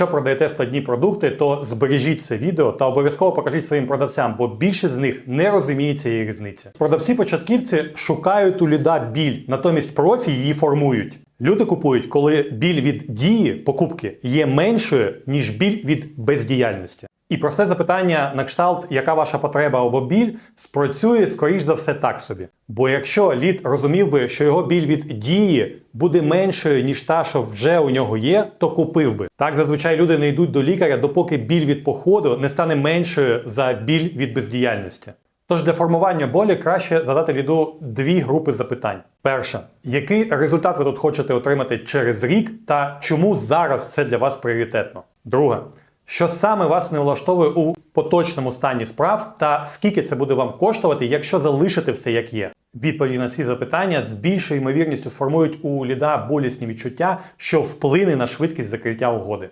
Якщо продаєте складні продукти, то збережіть це відео та обов'язково покажіть своїм продавцям, бо більшість з них не розуміє цієї різниці. Продавці-початківці шукають у ліда біль, натомість профі її формують. Люди купують, коли біль від дії покупки є меншою, ніж біль від бездіяльності. І просте запитання на кшталт, яка ваша потреба або біль, спрацює скоріш за все так собі. Бо якщо лід розумів би, що його біль від дії буде меншою, ніж та, що вже у нього є, то купив би. Так зазвичай люди не йдуть до лікаря, допоки біль від походу не стане меншою за біль від бездіяльності. Тож для формування болі краще задати ліду дві групи запитань. Перше, який результат ви тут хочете отримати через рік, та чому зараз це для вас пріоритетно? Друге, що саме вас не влаштовує у поточному стані справ, та скільки це буде вам коштувати, якщо залишити все як є? Відповіді на ці запитання з більшою ймовірністю сформують у ліда болісні відчуття, що вплине на швидкість закриття угоди.